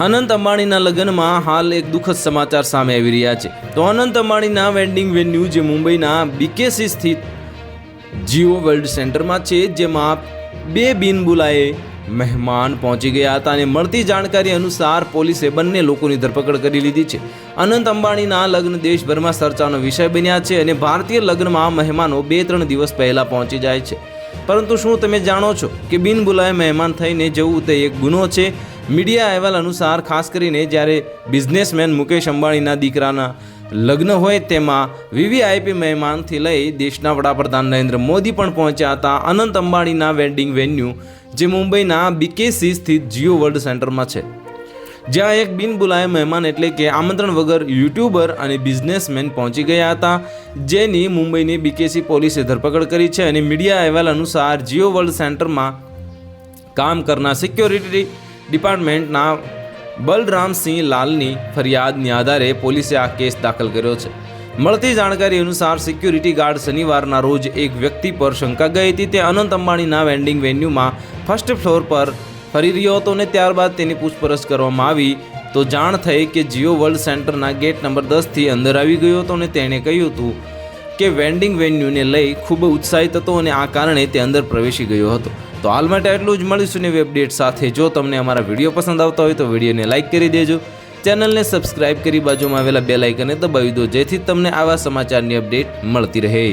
અનંત અંબાણીના લગ્નમાં હાલ એક દુઃખદ સમાચાર સામે આવી રહ્યા છે. તો અનંત અંબાણીના વેડિંગ વેન્યુ જે મુંબઈના બીકેસી સ્થિત જીઓ વર્લ્ડ સેન્ટરમાં છે, જેમાં બે બિનબુલાએ મહેમાન પહોંચી ગયા હતા અને મળતી જાણકારી અનુસાર પોલીસે બંને લોકોની ધરપકડ કરી લીધી છે. અનંત અંબાણીના લગ્ન દેશભરમાં ચર્ચાનો વિષય બન્યા છે અને ભારતીય લગ્નમાં મહેમાનો બે ત્રણ દિવસ પહેલાં પહોંચી જાય છે. પરંતુ શું તમે જાણો છો કે બિનબુલાએ મહેમાન થઈને જવું તે એક ગુનો છે? મીડિયા અહેવાલ અનુસાર, ખાસ કરીને જ્યારે બિઝનેસમેન મુકેશ અંબાણીના દીકરાના લગ્ન હોય તેમાં વીવીઆઈપી મહેમાનથી લઈ દેશના વડાપ્રધાન નરેન્દ્ર મોદી પણ પહોંચ્યા હતા. અનંત અંબાણીના વેડિંગ વેન્યુ, જે મુંબઈના બીકેસી સ્થિત જીઓ વર્લ્ડ સેન્ટરમાં છે. જ્યાં એક બિનબુલાય મહેમાન એટલે કે આમંત્રણ વગર યુટ્યુબર અને બિઝનેસમેન પહોંચી ગયા હતા, જેની મુંબઈની બીકેસી પોલીસે ધરપકડ કરી છે અને મીડિયા અહેવાલ અનુસાર, જીઓ વર્લ્ડ સેન્ટરમાં કામ કરનાર સિક્યોરિટી ડિપાર્ટમેન્ટના બલરામસિંહ લાલની ફરિયાદની આધારે પોલીસે આ કેસ દાખલ કર્યો છે. મળતી જાણકારી અનુસાર સિક્યુરિટી ગાર્ડ શનિવારના રોજ એક વ્યક્તિ પર શંકા ગઈ હતી. તે અનંત અંબાણીના વેન્ડિંગ વેન્યુમાં ફર્સ્ટ ફ્લોર પર ફરી રહ્યો હતો અને ત્યારબાદ તેની પૂછપરછ કરવામાં આવી. તો જાણ થઈ કે જીઓ વર્લ્ડ સેન્ટરના ગેટ નંબર દસથી અંદર આવી ગયો હતો અને તેણે કહ્યું હતું કે વેન્ડિંગ વેન્યુને લઈ ખૂબ ઉત્સાહિત હતો અને આ કારણે તે અંદર પ્રવેશી ગયો હતો. તો હાલ માટે એટલું જ. મળીશું ને અપડેટ સાથે. જો તમને અમારા વીડિયો પસંદ આવતા હોય તો વિડીયોને લાઇક કરી દેજો. ચેનલને સબસ્ક્રાઇબ કરી બાજુમાં આવેલા બે લાઇકને દબાવી દો, જેથી તમને આવા સમાચારની અપડેટ મળતી રહે.